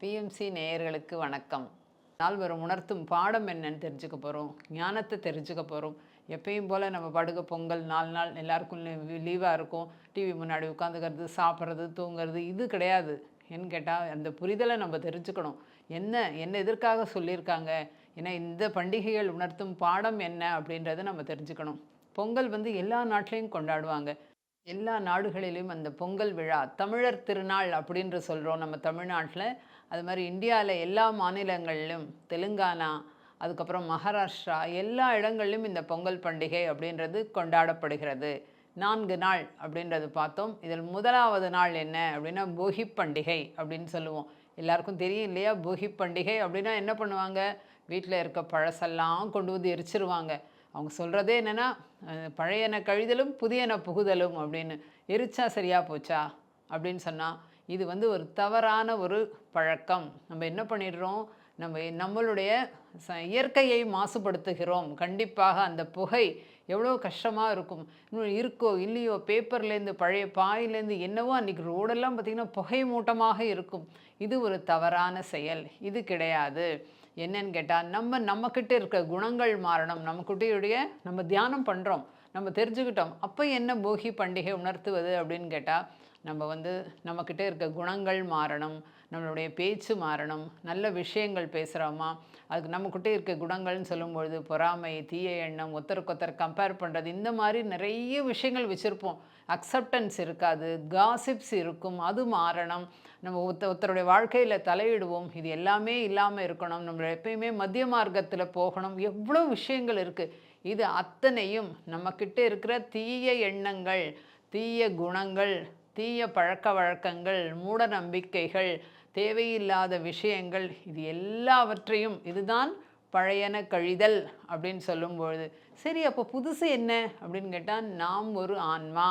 BMC நேயர்களுக்கு வணக்கம். நாள் வரும் உணர்த்தும் பாடம் என்னன்னு தெரிஞ்சுக்க போகிறோம் ஞானத்தை தெரிஞ்சுக்க போகிறோம் எப்பயும் போல் நம்ம படுக பொங்கல் நாலு நாள் எல்லாருக்கும் லீவாக இருக்கும். டிவி முன்னாடி உட்காந்துக்கிறது சாப்பிட்றது தூங்குறது இது கிடையாது. ஏன்னு கேட்டால் அந்த புரிதலை நம்ம தெரிஞ்சுக்கணும். என்ன என்ன எதற்காக சொல்லியிருக்காங்க? ஏன்னா இந்த பண்டிகைகள் உணர்த்தும் பாடம் என்ன அப்படின்றத நம்ம தெரிஞ்சுக்கணும். பொங்கல் வந்து எல்லா நாட்டிலையும் கொண்டாடுவாங்க. எல்லா நாடுகளிலும் அந்த பொங்கல் விழா தமிழர் திருநாள் அப்படின்று சொல்கிறோம் நம்ம தமிழ்நாட்டில். அது மாதிரி இந்தியாவில் எல்லா மாநிலங்களிலும் தெலுங்கானா அதுக்கப்புறம் மகாராஷ்டிரா எல்லா இடங்களிலும் இந்த பொங்கல் பண்டிகை அப்படின்றது கொண்டாடப்படுகிறது. நான்கு நாள் அப்படின்றது பார்த்தோம். இதில் முதலாவது நாள் என்ன அப்படின்னா போகி பண்டிகை அப்படின்னு சொல்லுவோம். எல்லாருக்கும் தெரியும் இல்லையா? போகி பண்டிகை அப்படின்னா என்ன பண்ணுவாங்க? வீட்டில் இருக்க பழசெல்லாம் கொண்டு வந்து எரிச்சிருவாங்க. அவங்க சொல்கிறதே என்னென்னா பழையன கழிதலும் புதியன புகுதலும் அப்படின்னு எரிச்சா சரியாக போச்சா? அப்படின்னு சொன்னால் இது வந்து ஒரு தவறான ஒரு பழக்கம். நம்ம என்ன பண்ணிடுறோம்? நம்ம நம்மளுடைய ச இயற்கையை மாசுபடுத்துகிறோம். கண்டிப்பாக அந்த புகை எவ்வளோ கஷ்டமாக இருக்கும். இன்னும் இருக்கோ இல்லையோ பேப்பர்லேருந்து பழைய பாயிலேருந்து என்னவோ அன்றைக்கி ரோடெல்லாம் பார்த்திங்கன்னா புகை மூட்டமாக இருக்கும். இது ஒரு தவறான செயல். இது கிடையாது. என்னன்னு கேட்டால் நம்ம நம்மக்கிட்ட இருக்க குணங்கள் மாறணும். நம்மக்கிட்டையுடைய நம்ம தியானம் பண்ணுறோம் நம்ம தெரிஞ்சுக்கிட்டோம். அப்போ என்ன போகி பண்டிகை உணர்த்துவது அப்படின்னு கேட்டால் நம்ம வந்து நம்மக்கிட்ட இருக்க குணங்கள் மாறணும். நம்மளுடைய பேச்சு மாறணும். நல்ல விஷயங்கள் பேசுகிறோமா அதுக்கு நம்மக்கிட்டே இருக்க குணங்கள்னு சொல்லும்பொழுது பொறாமை தீய எண்ணம் ஒத்தருக்கொத்தர் கம்பேர் பண்ணுறது இந்த மாதிரி நிறைய விஷயங்கள் வச்சுருப்போம். அக்செப்டன்ஸ் இருக்காது காசிப்ஸ் இருக்கும் அது மாறணும். நம்ம ஒருத்த ஒருத்தருடைய வாழ்க்கையில் தலையிடுவோம் இது எல்லாமே இல்லாமல் இருக்கணும் நம்ம எப்பயுமே மத்திய மார்க்கத்தில் போகணும் எவ்வளோ விஷயங்கள் இருக்குது இது அத்தனையும் நம்மக்கிட்ட இருக்கிற தீய எண்ணங்கள் தீய குணங்கள் தீய பழக்க வழக்கங்கள் மூட நம்பிக்கைகள் தேவையில்லாத விஷயங்கள் இது எல்லாவற்றையும் இதுதான் பழையன கழிதல் அப்படின்னு சொல்லும்பொழுது சரி அப்போ புதுசு என்ன? அப்படின்னு கேட்டால் நாம் ஒரு ஆன்மா.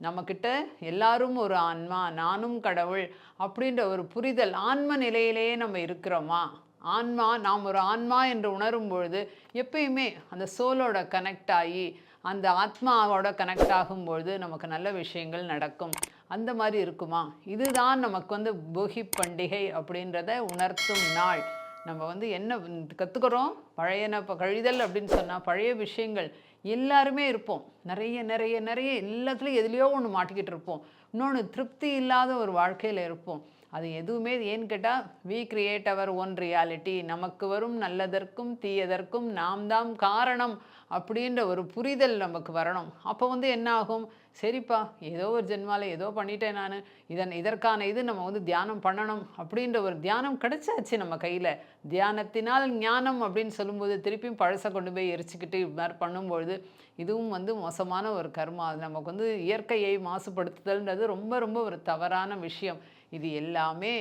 நம்மக்கிட்ட எல்லாரும் ஒரு ஆன்மா நானும் கடவுள் அப்படின்ற ஒரு புரிதல் ஆன்ம நிலையிலேயே நம்ம இருக்கிறோமா? ஆன்மா நாம் ஒரு ஆன்மா என்று உணரும் பொழுது எப்பயுமே அந்த சோலோட கனெக்ட் ஆகி அந்த ஆத்மாவோட கனெக்ட் ஆகும்பொழுது நமக்கு நல்ல விஷயங்கள் நடக்கும். அந்த மாதிரி இருக்குமா? இதுதான் நமக்கு வந்து போகி பண்டிகை அப்படின்றத உணர்த்தும் நாள். நம்ம வந்து என்ன கற்றுக்குறோம் பழையன இப்போ கழிதல் அப்படின்னு சொன்னால் பழைய விஷயங்கள். எல்லாருமே இருப்போம். நிறைய நிறைய நிறைய எல்லாத்துலேயும் எதுலேயோ ஒன்று மாட்டிக்கிட்டு இருப்போம். இன்னொன்று திருப்தி இல்லாத ஒரு வாழ்க்கையில் இருப்போம். அது எதுவுமே ஏன்னு கேட்டால் we create our own reality நமக்கு வரும் நல்லதற்கும் தீயதற்கும் நாம் தான் காரணம். அப்படின்ற ஒரு புரிதல் நமக்கு வரணும். அப்போ வந்து என்ன ஆகும் சரிப்பா ஏதோ ஒரு ஜென்மாவில் ஏதோ பண்ணிட்டேன் நான். இதன் இதற்கான இது நம்ம வந்து தியானம் பண்ணணும் அப்படின்ற ஒரு தியானம் கிடைச்சாச்சு நம்ம கையில். தியானத்தினால் ஞானம் அப்படின்னு சொல்லும்போது திருப்பியும் பழசை கொண்டு போய் எரிச்சுக்கிட்டு இது மாதிரி பண்ணும்பொழுது இதுவும் வந்து மோசமான ஒரு கர்மா. அது நமக்கு வந்து இயற்கையை மாசுபடுத்துதல்ன்றது ரொம்ப ரொம்ப ஒரு தவறான விஷயம். இது எல்லாமே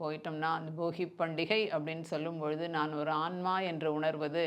போயிட்டோம்னா அந்த போகி பண்டிகை அப்படின்னு சொல்லும் பொழுது நான் ஒரு ஆன்மா என்று உணர்வது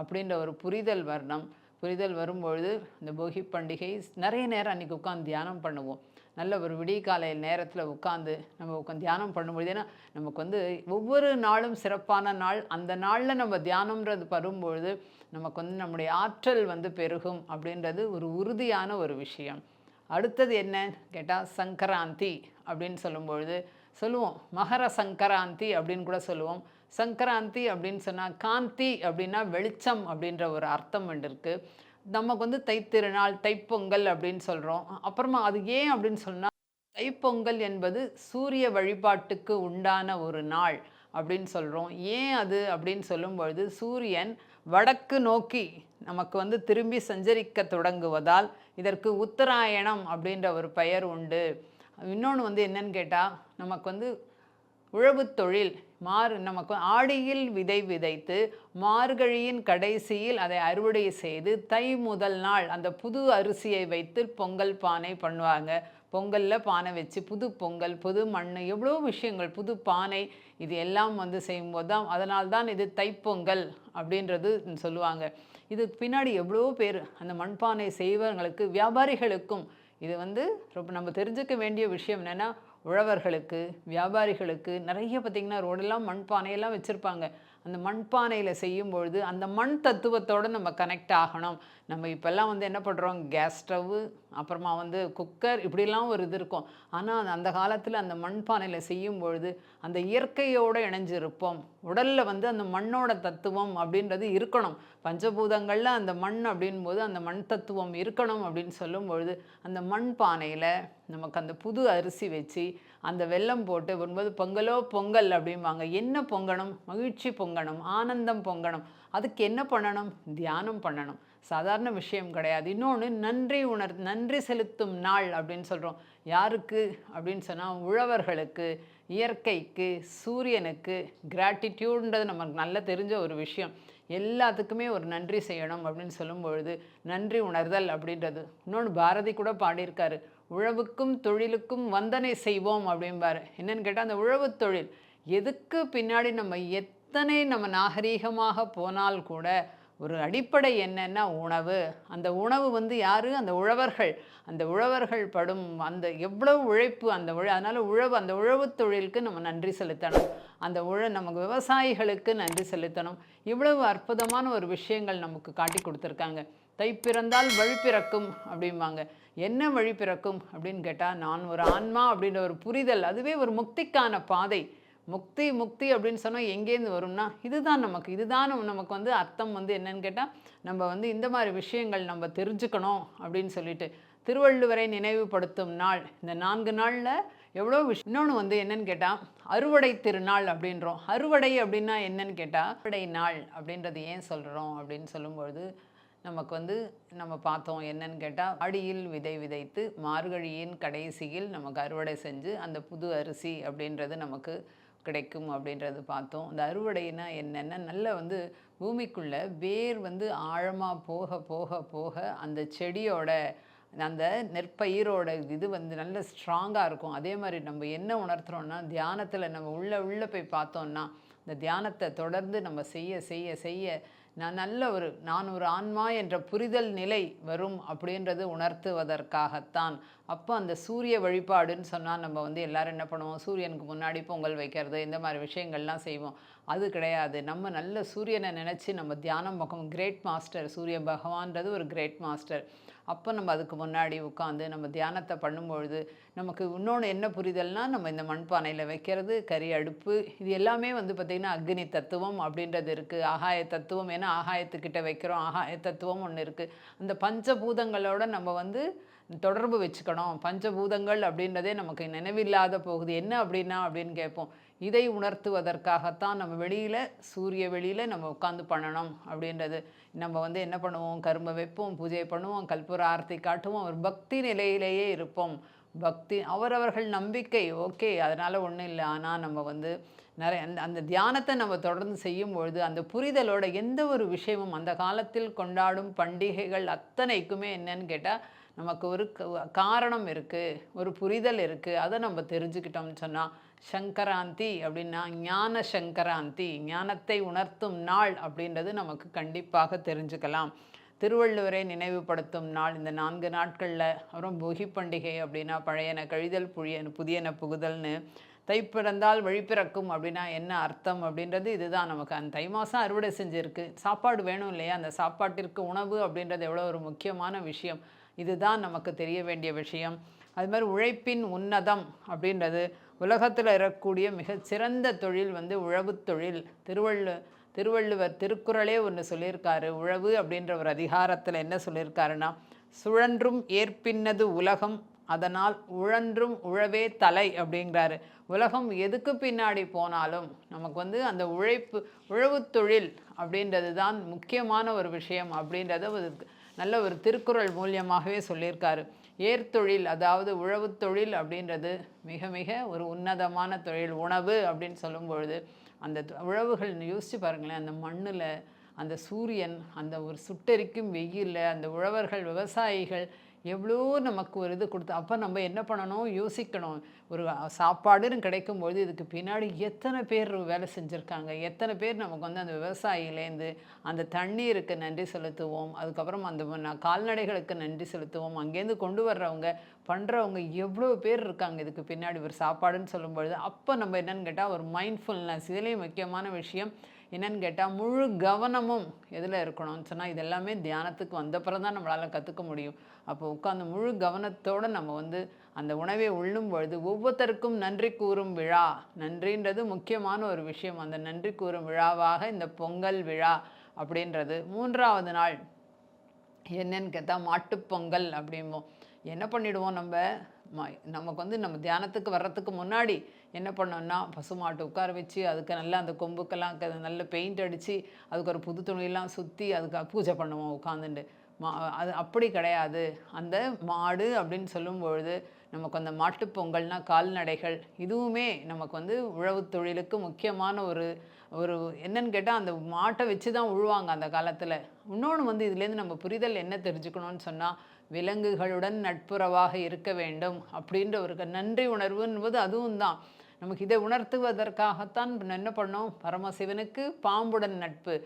அப்படின்ற ஒரு புரிதல் வர்ணம். புரிதல் வரும்பொழுது இந்த போகி பண்டிகை நிறைய நேரம் அன்றைக்கி உட்காந்து தியானம் பண்ணுவோம். நல்ல ஒரு விடிய காலை நேரத்தில் உட்காந்து நம்ம உட்காந்து தியானம் பண்ணும்பொழுது ஏன்னா நமக்கு வந்து ஒவ்வொரு நாளும் சிறப்பான நாள். அந்த நாளில் நம்ம தியானம்ன்றது வரும்பொழுது நமக்கு வந்து நம்முடைய ஆற்றல் வந்து பெருகும் அப்படின்றது ஒரு உறுதியான ஒரு விஷயம். அடுத்தது என்ன? கேட்டால் சங்கராந்தி அப்படின்னு சொல்லும்பொழுது சொல்லுவோம். மகர சங்கராந்தி அப்படின்னு கூட சொல்லுவோம். சங்கராந்தி அப்படின்னு சொன்னால் காந்தி அப்படின்னா வெளிச்சம் அப்படின்ற ஒரு அர்த்தம் ஒன்று இருக்குது நமக்கு வந்து தைத்திருநாள் தைப்பொங்கல் அப்படின்னு சொல்கிறோம் அப்புறமா அது ஏன் அப்படின்னு சொன்னால் தைப்பொங்கல் என்பது சூரிய வழிபாட்டுக்கு உண்டான ஒரு நாள் அப்படின்னு சொல்கிறோம் ஏன் அது அப்படின்னு சொல்லும்பொழுது சூரியன் வடக்கு நோக்கி நமக்கு வந்து திரும்பி சஞ்சரிக்க தொடங்குவதால் இதற்கு உத்தராயணம் அப்படின்ற ஒரு பெயர் உண்டு. இன்னொன்று வந்து என்னன்னு கேட்டால் நமக்கு வந்து உழவுத் தொழில் மாறு நமக்கு ஆடியில் விதை விதைத்து மார்கழியின் கடைசியில் அதை அறுவடை செய்து தை முதல் நாள் அந்த புது அரிசியை வைத்து பொங்கல் பானை பண்ணுவாங்க. பொங்கலில் பானை வச்சு புது பொங்கல் புது மண் எவ்வளோ விஷயங்கள் புது பானை இது எல்லாம் வந்து செய்யும்போது தான் அதனால் தான் இது தைப்பொங்கல் அப்படின்றது சொல்லுவாங்க. இது பின்னாடி எவ்வளோ பேர் அந்த மண்பானை செய்வங்களுக்கு வியாபாரிகளுக்கும் இது வந்து ரொம்ப நம்ம தெரிஞ்சுக்க வேண்டிய விஷயம் என்னென்னா உழவர்களுக்கு வியாபாரிகளுக்கு நிறைய பார்த்திங்கன்னா ரோடெல்லாம் மண்பானையெல்லாம் வச்சுருப்பாங்க. அந்த மண்பானையில் செய்யும் பொழுது அந்த மண் தத்துவத்தோடு நம்ம கனெக்ட் ஆகணும். நம்ம இப்போல்லாம் வந்து என்ன பண்ணுறோம் கேஸ் ஸ்டவ்வு அப்புறமா வந்து குக்கர் இப்படிலாம் ஒரு இது இருக்கும். ஆனால் அந்த காலத்தில் அந்த மண்பானையில் செய்யும் பொழுது அந்த இயற்கையோடு இணைஞ்சிருப்போம். உடலில் வந்து அந்த மண்ணோட தத்துவம் அப்படின்றது இருக்கணும். பஞ்சபூதங்களில் அந்த மண் அப்படின்போது அந்த மண் தத்துவம் இருக்கணும் அப்படின்னு சொல்லும் பொழுது அந்த மண் பானையில் நமக்கு அந்த புது அரிசி வச்சு அந்த வெல்லம் போட்டு வரும்போது பொங்கலோ பொங்கல் அப்படிம்பாங்க. என்ன பொங்கணும்? மகிழ்ச்சி பொங்கணும் ஆனந்தம் பொங்கணும். அதுக்கு என்ன பண்ணணும்? தியானம் பண்ணணும். சாதாரண விஷயம் கிடையாது. இன்னொன்று நன்றி உணர் நன்றி செலுத்தும் நாள் அப்படின்னு சொல்கிறோம் யாருக்கு அப்படின்னு சொன்னால் உழவர்களுக்கு இயற்கைக்கு சூரியனுக்கு கிராட்டிடியூடுன்றது நமக்கு நல்லா தெரிஞ்ச ஒரு விஷயம். எல்லாத்துக்குமே ஒரு நன்றி செய்யணும் அப்படின்னு சொல்லும் பொழுது நன்றி உணர்தல் அப்படின்றது. இன்னொன்று பாரதி கூட பாடியிருக்காரு. உழவுக்கும் தொழிலுக்கும் வந்தனை செய்வோம் அப்படிம்பாரு. என்னன்னு கேட்டால் அந்த உழவு தொழில் எதுக்கு பின்னாடி நம்ம எத்தனை நம்ம நாகரீகமாக போனால் கூட ஒரு அடிப்படை என்னென்னா உணவு. அந்த உணவு வந்து யார்? அந்த உழவர்கள். அந்த உழவர்கள் படும் அந்த எவ்வளவு உழைப்பு அந்த உழ அதனால் உழவு அந்த உழவு தொழிலுக்கு நம்ம நன்றி செலுத்தணும். அந்த உழ நமக்கு விவசாயிகளுக்கு நன்றி செலுத்தணும். இவ்வளவு அற்புதமான ஒரு விஷயங்கள் நமக்கு காட்டி கொடுத்துருக்காங்க. தை பிறந்தால் வழி பிறக்கும் அப்படிம்பாங்க. என்ன வழி பிறக்கும் அப்படின்னு கேட்டால் நான் ஒரு ஆன்மா அப்படின்ற ஒரு புரிதல் அதுவே ஒரு முக்திக்கான பாதை. முக்தி முக்தி அப்படின்னு சொன்னால் எங்கேருந்து வரும்னா இதுதான் நமக்கு இதுதான் நமக்கு வந்து அர்த்தம் வந்து என்னன்னு கேட்டால் நம்ம வந்து இந்த மாதிரி விஷயங்கள் நம்ம தெரிஞ்சுக்கணும் அப்படின்னு சொல்லிட்டு திருவள்ளுவரை நினைவுபடுத்தும் நாள் இந்த நான்கு நாளில் எவ்வளோ விஷயம். இன்னொன்று வந்து என்னன்னு கேட்டால் அறுவடை திருநாள் அப்படின்றோம். அறுவடை அப்படின்னா என்னன்னு கேட்டால் அறுவடை நாள் அப்படின்றது ஏன் சொல்கிறோம் அப்படின்னு சொல்லும்பொழுது நமக்கு வந்து நம்ம பார்த்தோம் என்னன்னு கேட்டால் அடியில் விதை விதைத்து மார்கழியின் கடைசியில் நமக்கு அறுவடை செஞ்சு அந்த புது அரிசி அப்படின்றது நமக்கு கிடைக்கும் அப்படின்றது பார்த்தோம். அந்த அறுவடைனா என்னென்ன? நல்ல வந்து பூமிக்குள்ளே வேர் வந்து ஆழமாக போக போக போக அந்த செடியோட அந்த நெற்பயிரோட இது வந்து நல்ல ஸ்ட்ராங்காக இருக்கும். அதே மாதிரி நம்ம என்ன உணர்த்துறோன்னா தியானத்தில் நம்ம உள்ளே உள்ளே போய் பார்த்தோன்னா இந்த தியானத்தை தொடர்ந்து நம்ம செய்ய செய்ய செய்ய நான் நல்ல ஒரு நான் ஒரு ஆன்மா என்ற புரிதல் நிலை வரும் அப்படின்றது உணர்த்துவதற்காகத்தான். அப்போ அந்த சூரிய வழிபாடுன்னு சொன்னால் நம்ம வந்து எல்லோரும் என்ன பண்ணுவோம்? சூரியனுக்கு முன்னாடி பொங்கல் வைக்கிறது இந்த மாதிரி விஷயங்கள்லாம் செய்வோம். அது கிடையாது. நம்ம நல்ல சூரியனை நினச்சி நம்ம தியானம் பக்கம் கிரேட் மாஸ்டர் சூரிய பகவான்றது ஒரு கிரேட் மாஸ்டர் அப்போ நம்ம அதுக்கு முன்னாடி உட்காந்து நம்ம தியானத்தை பண்ணும்பொழுது நமக்கு இன்னொன்று என்ன புரிதல்னா நம்ம இந்த மண்பானையில் வைக்கிறது கறி அடுப்பு இது எல்லாமே வந்து பார்த்திங்கன்னா அக்னி தத்துவம் அப்படின்றது இருக்குது ஆகாய தத்துவம் ஏன்னா ஆகாயத்துக்கிட்ட வைக்கிறோம் ஆகாய தத்துவம் ஒன்று இருக்குது அந்த பஞ்சபூதங்களோட நம்ம வந்து தொடர்பு வச்சுக்கணும். பஞ்சபூதங்கள் அப்படின்றதே நமக்கு நினைவில்லாத போகுது. என்ன அப்படின்னா அப்படின்னு கேட்போம். இதை உணர்த்துவதற்காகத்தான் நம்ம வெளியில் சூரிய வெளியில் நம்ம உட்காந்து பண்ணணும் அப்படின்றது. நம்ம வந்து என்ன பண்ணுவோம்? கரும்பை வைப்போம் பூஜை பண்ணுவோம் கற்பூர ஆரத்தி காட்டுவோம். ஒரு பக்தி நிலையிலேயே இருப்போம். பக்தி அவரவர்கள் நம்பிக்கை ஓகே அதனால் ஒன்றும் இல்லை. ஆனால் நம்ம வந்து நிறைய அந்த அந்த தியானத்தை நம்ம தொடர்ந்து செய்யும் பொழுது அந்த புரிதலோட எந்த ஒரு விஷயமும் அந்த காலத்தில் கொண்டாடும் பண்டிகைகள் அத்தனைக்குமே என்னன்னு கேட்டால் நமக்கு ஒரு காரணம் இருக்குது ஒரு புரிதல் இருக்குது அதை நம்ம தெரிஞ்சுக்கிட்டோம்னு சொன்னால் சங்கராந்தி அப்படின்னா ஞான சங்கராந்தி ஞானத்தை உணர்த்தும் நாள் அப்படின்றது நமக்கு கண்டிப்பாக தெரிஞ்சுக்கலாம். திருவள்ளுவரை நினைவுபடுத்தும் நாள் இந்த நான்கு நாட்களில் அப்புறம் போகி பண்டிகை அப்படின்னா பழையன கழிதல் புழியன புதியன புகுதல்னு தை பிறந்தால் வழிபிறக்கும் அப்படின்னா என்ன அர்த்தம் அப்படின்றது இதுதான் நமக்கு. அந்த தை மாதம் அறுவடை செஞ்சுருக்கு. சாப்பாடு வேணும் இல்லையா? அந்த சாப்பாட்டிற்கு உணவு அப்படின்றது எவ்வளோ ஒரு முக்கியமான விஷயம். இதுதான் நமக்கு தெரிய வேண்டிய விஷயம். அது மாதிரி உழைப்பின் உன்னதம் அப்படின்றது உலகத்தில் இருக்கக்கூடிய மிகச்சிறந்த தொழில் வந்து உழவு தொழில். திருவள்ளு திருவள்ளுவர் திருக்குறளே ஒன்று சொல்லியிருக்காரு. உழவு அப்படின்ற ஒரு அதிகாரத்தில் என்ன சொல்லியிருக்காருன்னா சுழன்றும் ஏற்பின்னது உலகம் அதனால் உழன்றும் உழவே தலை அப்படிங்கிறாரு. உலகம் எதுக்கு பின்னாடி போனாலும் நமக்கு வந்து அந்த உழைப்பு உழவு தொழில் அப்படின்றது தான் முக்கியமான ஒரு விஷயம் அப்படின்றத ஒரு நல்ல ஒரு திருக்குறள் மூலியமாகவே சொல்லியிருக்காரு. ஏர்தொழில் அதாவது உழவு தொழில் அப்படின்றது மிக மிக ஒரு உன்னதமான தொழில் உணவு அப்படின்னு சொல்லும்பொழுது அந்த உழவுகள் யோசிச்சு பாருங்களேன் அந்த மண்ணில் அந்த சூரியன் அந்த ஒரு சுட்டெரிக்கும் வெயிலில் அந்த உழவர்கள் விவசாயிகள் எவ்வளோ நமக்கு ஒரு இது கொடுத்து அப்போ நம்ம என்ன பண்ணணும்? யோசிக்கணும். ஒரு சாப்பாடுன்னு கிடைக்கும்போது இதுக்கு பின்னாடி எத்தனை பேர் வேலை செஞ்சுருக்காங்க? எத்தனை பேர் நமக்கு வந்து அந்த விவசாயிலேருந்து அந்த தண்ணீருக்கு நன்றி செலுத்துவோம். அதுக்கப்புறம் அந்த கால்நடைகளுக்கு நன்றி செலுத்துவோம். அங்கேருந்து கொண்டு வர்றவங்க பண்ணுறவங்க எவ்வளோ பேர் இருக்காங்க இதுக்கு பின்னாடி? ஒரு சாப்பாடுன்னு சொல்லும்பொழுது அப்போ நம்ம என்னென்னு கேட்டால் ஒரு மைண்ட்ஃபுல்னஸ் இதுலேயும் முக்கியமான விஷயம் என்னன்னு கேட்டால் முழு கவனமும் எதில் இருக்கணும்னு சொன்னால் இது எல்லாமே தியானத்துக்கு வந்தப்புறம் தான் நம்மளால் கற்றுக்க முடியும். அப்போ உட்காந்து முழு கவனத்தோடு நம்ம வந்து அந்த உணவை உண்ணும் பொழுது ஒவ்வொருத்தருக்கும் நன்றி கூறும் விழா. நன்றின்றது முக்கியமான ஒரு விஷயம். அந்த நன்றி கூறும் விழாவாக இந்த பொங்கல் விழா அப்படின்றது. மூன்றாவது நாள் என்னன்னு கேட்டால் மாட்டுப்பொங்கல் அப்படிம்போம். என்ன பண்ணிடுவோம் நம்ம? ம- நமக்கு வந்து நம்ம தியானத்துக்கு வர்றதுக்கு முன்னாடி என்ன பண்ணோம்னா பசுமாட்டு உட்கார வச்சு அதுக்கு நல்லா அந்த கொம்புக்கெல்லாம் க- நல்ல பெயிண்ட் அடித்து அதுக்கு ஒரு புது துணியெல்லாம் சுற்றி அதுக்கு பூஜை பண்ணுவோம் உட்காந்துட்டு மா அது அப்படி கிடையாது. அந்த மாடு அப்படின்னு சொல்லும் பொழுது நமக்கு அந்த மாட்டுப்பொங்கல்னால் கால்நடைகள் இதுவுமே நமக்கு வந்து உழவு தொழிலுக்கு முக்கியமான ஒரு ஒரு என்னன்னு கேட்டால் அந்த மாட்டை வச்சு தான் உழுவாங்க அந்த காலத்தில். இன்னொன்று வந்து இதுலேருந்து நம்ம புரிதல் என்ன தெரிஞ்சுக்கணும்னு சொன்னால் விலங்குகளுடன் நட்புறவாக இருக்க வேண்டும் அப்படின்ற ஒரு நன்றி நன்றி உணர்வுன்றது அதுவும் தான் நமக்கு இதை உணர்த்துவதற்காகத்தான் என்ன பண்ணோம்? பரமசிவனுக்கு பாம்புடன் நட்பு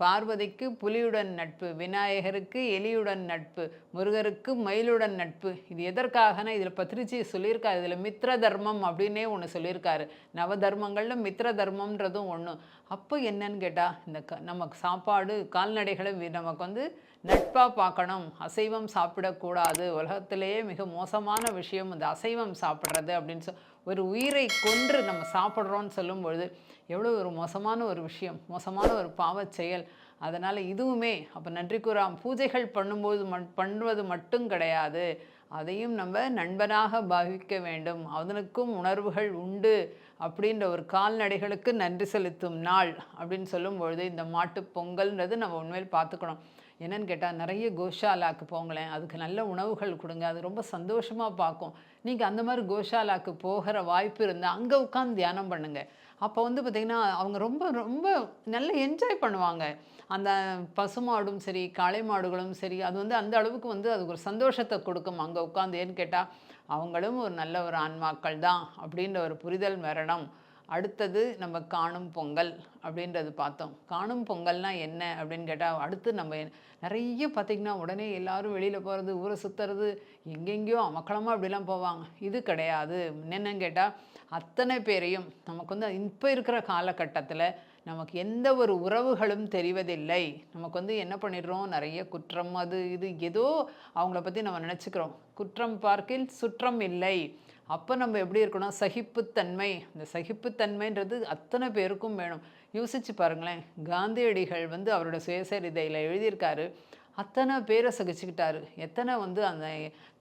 பார்வதிக்கு புலியுடன் நட்பு விநாயகருக்கு எலியுடன் நட்பு முருகருக்கு மயிலுடன் நட்பு. இது எதற்காகனா? இதில் பத்திரிச்சி சொல்லியிருக்காரு இதில் மித்ர தர்மம் அப்படின்னே ஒன்று சொல்லியிருக்காரு. நவ தர்மங்களில் மித்ர தர்மம்ன்றதும் ஒன்று அப்போ என்னன்னு கேட்டால் இந்த க நமக்கு சாப்பாடு கால்நடைகளை நமக்கு வந்து நட்பாக பார்க்கணும். அசைவம் சாப்பிடக்கூடாது. உலகத்திலேயே மிக மோசமான விஷயம் இந்த அசைவம் சாப்பிட்றது அப்படின்னு சொல் ஒரு உயிரை கொன்று நம்ம சாப்பிட்றோன்னு சொல்லும் பொழுது எவ்வளோ ஒரு மோசமான ஒரு விஷயம் மோசமான ஒரு பாவச் செயல். அதனால் இதுவுமே அப்போ நன்றி கூறாம் பூஜைகள் பண்ணும்போது மட் பண்ணுவது மட்டும் கிடையாது. அதையும் நம்ம நண்பனாக பாவிக்க வேண்டும். அவனுக்கும் உணர்வுகள் உண்டு அப்படின்ற ஒரு கால்நடைகளுக்கு நன்றி செலுத்தும் நாள் அப்படின்னு சொல்லும் பொழுது இந்த மாட்டுப் பொங்கல்ன்றது நம்ம உண்மையில் பார்த்துக்கணும். என்னன்னு கேட்டால் நிறைய கோஷாலாக்கு போங்களேன். அதுக்கு நல்ல உணவுகள் கொடுங்க. அது ரொம்ப சந்தோஷமாக பார்க்கும். நீங்கள் அந்த மாதிரி கோஷாலாக்கு போகிற வாய்ப்பு இருந்தால் அங்கே உட்காந்து தியானம் பண்ணுங்கள் அப்போ வந்து பார்த்திங்கன்னா அவங்க ரொம்ப ரொம்ப நல்லா என்ஜாய் பண்ணுவாங்க. அந்த பசுமாடும் சரி காளை மாடுகளும் சரி அது வந்து அந்த அளவுக்கு வந்து அதுக்கு ஒரு சந்தோஷத்தை கொடுக்கும். அங்கே உட்காந்து ஏன்னு கேட்டால் அவங்களும் ஒரு நல்ல ஒரு ஆன்மாக்கள் தான் அப்படின்ற ஒரு புரிதல் வரணும். அடுத்தது நம்ம காணும் பொங்கல் அப்படின்றது பார்த்தோம். காணும் பொங்கல்னால் என்ன அப்படின்னு கேட்டால் அடுத்து நம்ம நிறைய பார்த்திங்கன்னா உடனே எல்லாரும் வெளியில் போகிறது ஊரை சுற்றுறது எங்கெங்கேயோ அமக்களமாக அப்படிலாம் போவாங்க. இது கிடையாது. என்னென்னு கேட்டால் அத்தனை பேரையும் நமக்கு வந்து இப்போ இருக்கிற காலகட்டத்தில் நமக்கு எந்த ஒரு உறவுகளும் தெரிவதில்லை. நமக்கு வந்து என்ன பண்ணிடுறோம்? நிறைய குற்றம் அது இது ஏதோ அவங்கள பற்றி நம்ம நினச்சிக்கிறோம். குற்றம் பார்க்கில் சுற்றம் இல்லை. அப்போ நம்ம எப்படி இருக்கணும்? சகிப்புத்தன்மை. இந்த சகிப்புத்தன்மைன்றது அத்தனை பேருக்கும் வேணும். யோசிச்சு பாருங்களேன். காந்தியடிகள் வந்து அவரோட சுயசரிதையில் எழுதியிருக்காரு. அத்தனை பேரை சகிச்சுக்கிட்டாரு. எத்தனை வந்து அந்த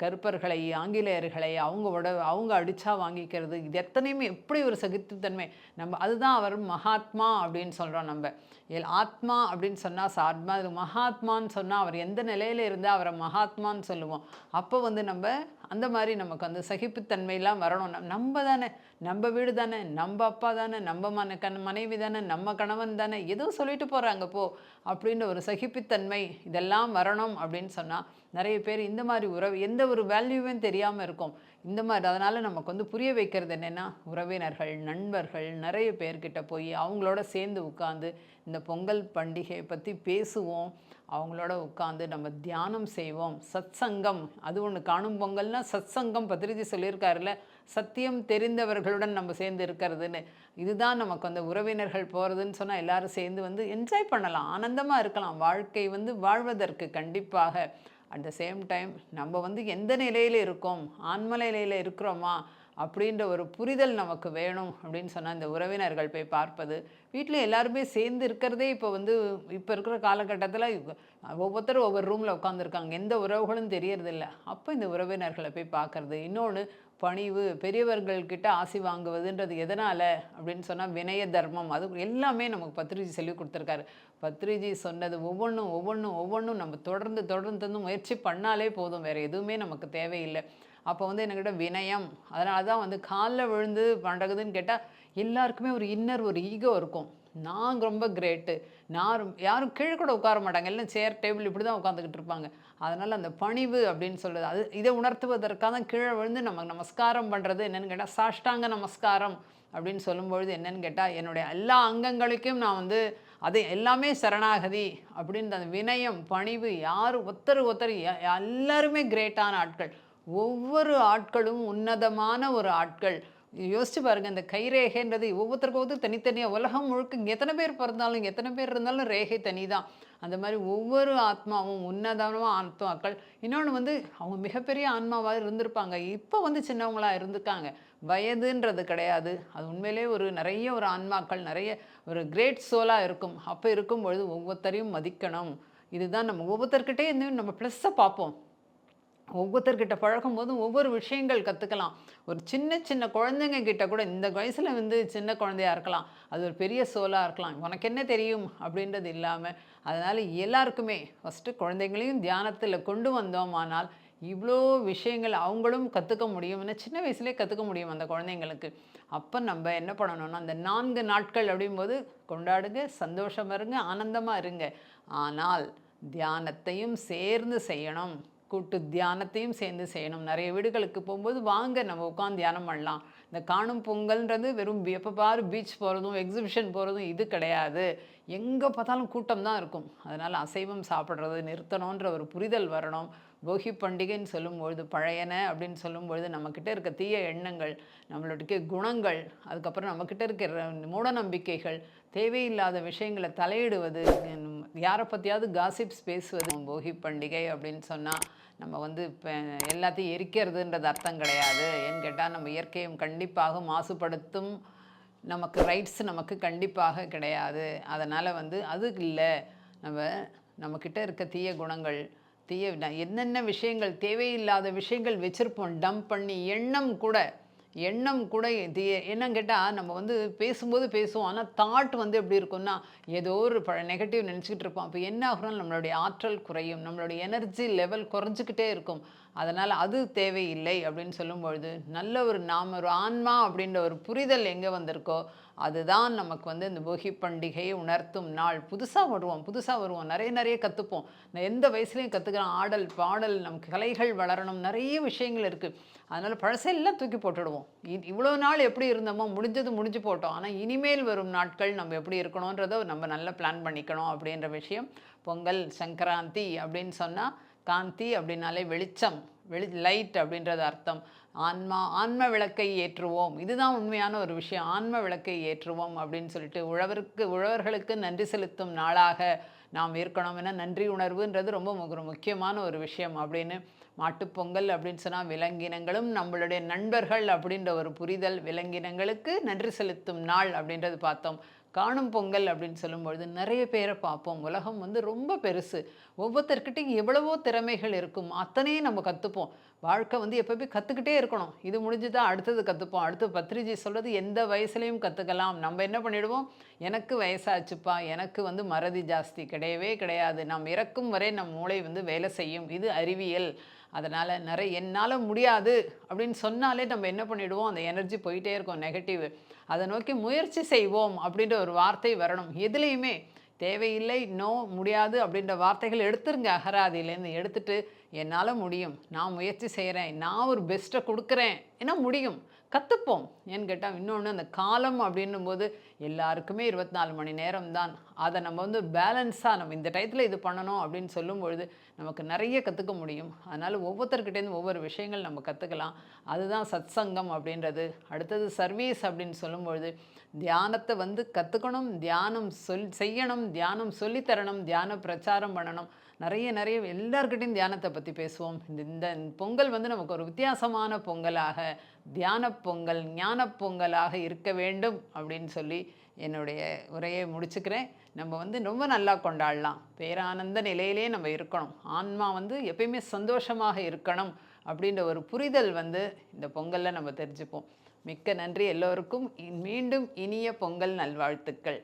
கருப்பர்களை ஆங்கிலேயர்களை அவங்களோட அவங்க அடித்தா வாங்கிக்கிறது? இது எத்தனையுமே எப்படி ஒரு சகித்துத்தன்மை நம்ம அதுதான் அவர் மகாத்மா அப்படின்னு சொல்கிறோம் நம்ம. எல் ஆத்மா அப்படின்னு சொன்னால் சாத்மா இது மகாத்மான்னு சொன்னால் அவர் எந்த நிலையில் இருந்தால் அவரை மகாத்மான்னு சொல்லுவோம். அப்போ வந்து நம்ம அந்த மாதிரி நமக்கு அந்த சகிப்புத்தன்மையெல்லாம் வரணும். நம்- நம்ம தானே நம்ம வீடு தானே நம்ம அப்பா தானே நம்ம மன கண் மனைவி தானே நம்ம கணவன் தானே ஏதோ சொல்லிட்டு போகிறாங்க போ அப்படின்ற ஒரு சகிப்புத்தன்மை இதெல்லாம் வரணும் அப்படின்னு சொன்னால் நிறைய பேர் இந்த மாதிரி உறவு எந்த ஒரு வேல்யூவும் தெரியாமல் இருக்கும். இந்த மாதிரி அதனால் நமக்கு வந்து புரிய வைக்கிறது என்னென்னா உறவினர்கள் நண்பர்கள் நிறைய பேர்கிட்ட போய் அவங்களோட சேர்ந்து உட்காந்து இந்த பொங்கல் பண்டிகையை பற்றி பேசுவோம். அவங்களோட உட்காந்து நம்ம தியானம் செய்வோம். சத்சங்கம் அது ஒன்று காணும் பொங்கல்னா சத்சங்கம் பத்ரிஜி சொல்லியிருக்காருல்ல சத்தியம் தெரிந்தவர்களுடன் நம்ம சேர்ந்து இருக்கிறதுன்னு. இதுதான் நமக்கு அந்த உறவினர்கள் போகிறதுன்னு சொன்னால் எல்லாரும் சேர்ந்து வந்து என்ஜாய் பண்ணலாம். ஆனந்தமாக இருக்கலாம். வாழ்க்கை வந்து வாழ்வதற்கு கண்டிப்பாக. அட் த சேம் டைம் நம்ம வந்து எந்த நிலையில் இருக்கோம்? ஆன்ம நிலையில் இருக்கிறோமா? அப்படின்ற ஒரு புரிதல் நமக்கு வேணும் அப்படின்னு சொன்னால் இந்த உறவினர்கள் போய் பார்ப்பது வீட்டில் எல்லாருமே சேர்ந்து இருக்கிறதே இப்போ வந்து இப்போ இருக்கிற காலகட்டத்தில் ஒவ்வொருத்தரும் ஒவ்வொரு ரூமில் உட்காந்துருக்காங்க எந்த உறவுகளும் தெரியறதில்ல. அப்போ இந்த உறவினர்களை போய் பார்க்கறது. இன்னொன்று பணிவு பெரியவர்கள்கிட்ட ஆசி வாங்குவதுன்றது எதனால்? அப்படின்னு சொன்னால் வினய தர்மம். அது எல்லாமே நமக்கு பத்ரிஜி சொல்லி கொடுத்துருக்காரு. பத்ரிஜி சொன்னது ஒவ்வொன்றும் ஒவ்வொன்றும் ஒவ்வொன்றும் நம்ம தொடர்ந்து தொடர்ந்து தொடர்ந்து முயற்சி பண்ணாலே போதும். வேறு எதுவுமே நமக்கு தேவையில்லை. அப்போ வந்து என்கிட்ட வினயம். அதனால தான் வந்து காலில் விழுந்து பண்ணுறதுன்னு கேட்டால் எல்லாருக்குமே ஒரு இன்னர் ஒரு ஈகோ இருக்கும். நான் ரொம்ப கிரேட்டு நான் யாரும் கீழே கூட உட்கார மாட்டாங்க. எல்லாம் சேர் டேபிள் இப்படி தான் உட்காந்துக்கிட்டு இருப்பாங்க. அதனால் அந்த பணிவு அப்படின்னு சொல்கிறது அது இதை உணர்த்துவதற்காக தான் கீழே விழுந்து நம்ம நமஸ்காரம் பண்ணுறது என்னென்னு கேட்டால் சாஷ்டாங்க நமஸ்காரம் அப்படின்னு சொல்லும்பொழுது என்னென்னு கேட்டால் என்னுடைய எல்லா அங்கங்களுக்கும் நான் வந்து அது எல்லாமே சரணாகதி அப்படின்ற அந்த வினயம் பணிவு யார் ஒருத்தர் ஒருத்தர் எல்லாருமே கிரேட்டான ஆட்கள். ஒவ்வொரு ஆட்களும் உன்னதமான ஒரு ஆட்கள். யோசிச்சு பாருங்க இந்த கைரேகைன்றது ஒவ்வொருத்தருக்கும் ஒவ்வொரு தனித்தனியாக உலகம் முழுக்க இங்கே எத்தனை பேர் பிறந்தாலும் எத்தனை பேர் இருந்தாலும் ரேகை தனி தான் அந்த மாதிரி ஒவ்வொரு ஆத்மாவும் உன்னதமான ஆத்மாக்கள். இன்னொன்று வந்து அவங்க மிகப்பெரிய ஆன்மாவாக இருந்திருப்பாங்க. இப்போ வந்து சின்னவங்களாக இருந்திருக்காங்க வயதுன்றது கிடையாது. அது உண்மையிலே ஒரு நிறைய ஒரு ஆன்மாக்கள் நிறைய ஒரு கிரேட் சோலாக இருக்கும். அப்போ இருக்கும் பொழுது ஒவ்வொருத்தரையும் மதிக்கணும். இதுதான் நம்ம ஒவ்வொருத்தர்கிட்டே இருந்து நம்ம ப்ளஸ்ஸை பார்ப்போம். ஒவ்வொருத்தர்கிட்ட பழகும் போதும் ஒவ்வொரு விஷயங்கள் கற்றுக்கலாம் ஒரு சின்ன சின்ன குழந்தைங்க கிட்ட கூட இந்த வயசில் வந்து சின்ன குழந்தையாக இருக்கலாம். அது ஒரு பெரிய சோலாக இருக்கலாம். உனக்கு என்ன தெரியும் அப்படின்றது இல்லாமல் அதனால் எல்லாருக்குமே ஃபஸ்ட்டு குழந்தைங்களையும் தியானத்தில் கொண்டு வந்தோம் ஆனால் இவ்வளோ விஷயங்கள் அவங்களும் கற்றுக்க முடியும். ஏன்னா சின்ன வயசுலேயே கற்றுக்க முடியும் அந்த குழந்தைங்களுக்கு. அப்போ நம்ம என்ன பண்ணணும்னா அந்த நான்கு நாட்கள் அப்படிங்கும்போது கொண்டாடுங்க சந்தோஷமாக இருங்க ஆனந்தமாக இருங்க. ஆனால் தியானத்தையும் சேர்ந்து செய்யணும். கூட்டு தியானத்தையும் சேர்ந்து செய்யணும். நிறைய வீடுகளுக்கு போகும்போது வாங்க நம்ம உட்காந்து தியானம் பண்ணலாம். இந்த காணும் பொங்கல்ன்றது வெறும் எப்போ பாரு பீச் போகிறதும் எக்ஸிபிஷன் போகிறதும் இது கிடையாது. எங்கே பார்த்தாலும் கூட்டம் தான் இருக்கும். அதனால் அசைவம் சாப்பிட்றது நிறுத்தணுன்ற ஒரு புரிதல் வரணும். போகி பண்டிகைன்னு சொல்லும்பொழுது பழையன அப்படின்னு சொல்லும்பொழுது நம்மக்கிட்ட இருக்க தீய எண்ணங்கள் நம்மளுடைய குணங்கள் அதுக்கப்புறம் நம்மக்கிட்ட இருக்கிற மூடநம்பிக்கைகள் தேவையில்லாத விஷயங்களை தலையிடுவது யாரை பற்றியாவது காசிப்ஸ் பேசுவது போகி பண்டிகை அப்படின்னு சொன்னால் நம்ம வந்து இப்போ எல்லாத்தையும் எரிக்கிறதுன்றது அர்த்தம் கிடையாது. ஏன்னு கேட்டால் நம்ம இயற்கையும் கண்டிப்பாக மாசுபடுத்தும் நமக்கு ரைட்ஸ் நமக்கு கண்டிப்பாக கிடையாது. அதனால் வந்து அது இல்லை. நம்ம நம்மக்கிட்ட இருக்க தீய குணங்கள் தீய என்னென்ன விஷயங்கள் தேவையில்லாத விஷயங்கள் வச்சுருப்போம் டம்ப் பண்ணி எண்ணம் கூட எண்ணம் கூட தீய என்னன்னு கேட்டால் நம்ம வந்து பேசும்போது பேசுவோம். ஆனால் தாட் வந்து எப்படி இருக்கும்னா ஏதோ ஒரு ப நெகட்டிவ் நினச்சிக்கிட்டு இருப்போம். அப்போ என்ன ஆகும்னா நம்மளுடைய ஆற்றல் குறையும் நம்மளுடைய எனர்ஜி லெவல் குறைஞ்சிக்கிட்டே இருக்கும். அதனால் அது தேவையில்லை அப்படின்னு சொல்லும் பொழுது நல்ல ஒரு நாம் ஒரு ஆன்மா அப்படின்ற ஒரு புரிதல் எங்கே வந்திருக்கோ அதுதான் நமக்கு வந்து இந்த போகி பண்டிகையை உணர்த்தும் நாள். புதுசாக வருவோம் புதுசாக வருவோம். நிறைய நிறைய கற்றுப்போம் எந்த வயசுலையும் கற்றுக்கலாம் ஆடல் பாடல் நமக்கு கலைகள் வளரணும். நிறைய விஷயங்கள் இருக்குது அதனால் பழசெல்லாம் தூக்கி போட்டுடுவோம். இவ்வளோ நாள் எப்படி இருந்தோமோ முடிஞ்சது முடிஞ்சு போட்டோம். ஆனால் இனிமேல் வரும் நாட்கள் நம்ம எப்படி இருக்கணுன்றதை நம்ம நல்லா பிளான் பண்ணிக்கணும் அப்படின்ற விஷயம். பொங்கல் சங்கராந்தி அப்படின்னு சொன்னால் காந்தி அப்படின்னாலே வெளிச்சம் வெளி லைட் அப்படின்றது அர்த்தம். ஆன்மா ஆன்ம விளக்கை ஏற்றுவோம். இதுதான் உண்மையான ஒரு விஷயம். ஆன்ம விளக்கை ஏற்றுவோம் அப்படின்னு சொல்லிட்டு உழவருக்கு உழவர்களுக்கு நன்றி செலுத்தும் நாளாக நாம் இருக்கணும் என நன்றி உணர்வுன்றது ரொம்ப ஒரு முக்கியமான ஒரு விஷயம் அப்படின்னு மாட்டுப்பொங்கல் அப்படின்னு சொன்னால் விலங்கினங்களும் நம்மளுடைய நண்பர்கள் அப்படின்ற ஒரு புரிதல் விலங்கினங்களுக்கு நன்றி செலுத்தும் நாள் அப்படின்றது பார்த்தோம். காணும் பொங்கல் அப்படின்னு சொல்லும்பொழுது நிறைய பேரை பார்ப்போம். உலகம் வந்து ரொம்ப பெருசு. ஒவ்வொருத்தர்கிட்டையும் எவ்வளவோ திறமைகள் இருக்கும். அத்தனையும் நம்ம கற்றுப்போம் வாழ்க்கை வந்து எப்போவுமே கற்றுக்கிட்டே இருக்கணும். இது முடிஞ்சுதான் அடுத்தது கற்றுப்போம் அடுத்து பத்ரிஜி சொல்கிறது எந்த வயசுலையும் கற்றுக்கலாம் நம்ம என்ன பண்ணிவிடுவோம் எனக்கு வயசாச்சுப்பா. எனக்கு வந்து மறதி ஜாஸ்தி கிடையவே கிடையாது. நாம் இறக்கும் வரை நம் மூளை வந்து வேலை செய்யும். இது அறிவியல். அதனால் நிறைய என்னால் முடியாது அப்படின்னு சொன்னாலே நம்ம என்ன பண்ணிவிடுவோம் அந்த எனர்ஜி போயிட்டே இருக்கும். நெகட்டிவ் அதை நோக்கி முயற்சி செய்வோம் அப்படின்ற ஒரு வார்த்தை வரணும். எதுலேயுமே தேவையில்லை நோ முடியாது அப்படின்ற வார்த்தைகள் எடுத்துருங்க. அகராதியிலேருந்து எடுத்துட்டு என்னால் முடியும். நான் முயற்சி செய்கிறேன் நான் ஒரு பெஸ்ட்டை கொடுக்குறேன். ஏன்னா முடியும். கற்றுப்போம் ஏன்னு கேட்டால் இன்னொன்று அந்த காலம் அப்படின்னும் போது எல்லாருக்குமே இருபத்தி நாலு மணி நேரம் தான் அதை நம்ம வந்து பேலன்ஸாக நம்ம இந்த டயத்தில் இது பண்ணணும் அப்படின்னு சொல்லும் பொழுது நமக்கு நிறைய கற்றுக்க முடியும். அதனால் ஒவ்வொருத்தர்கிட்டேருந்து ஒவ்வொரு விஷயங்கள் நம்ம கற்றுக்கலாம் அதுதான் சத் சங்கம் அப்படின்றது. அடுத்தது சர்வீஸ் அப்படின்னு சொல்லும்பொழுது தியானத்தை வந்து கற்றுக்கணும் தியானம் சொல் செய்யணும் தியானம் சொல்லித்தரணும் தியான பிரச்சாரம் பண்ணணும். நிறைய நிறைய எல்லார்கிட்டையும் தியானத்தை பற்றி பேசுவோம். இந்த இந்த பொங்கல் வந்து நமக்கு ஒரு வித்தியாசமான பொங்கலாக தியான பொங்கல் ஞான பொங்கலாக இருக்க வேண்டும் அப்படின்னு சொல்லி என்னுடைய உரையை முடிச்சுக்கிறேன். நம்ம வந்து ரொம்ப நல்லா கொண்டாடலாம். பேரானந்த நிலையிலே நம்ம இருக்கணும். ஆன்மா வந்து எப்பயுமே சந்தோஷமாக இருக்கணும் அப்படின்ற ஒரு புரிதல் வந்து இந்த பொங்கலில் நம்ம தெரிஞ்சுப்போம். மிக்க நன்றி எல்லோருக்கும். மீண்டும் இனிய பொங்கல் நல்வாழ்த்துக்கள்.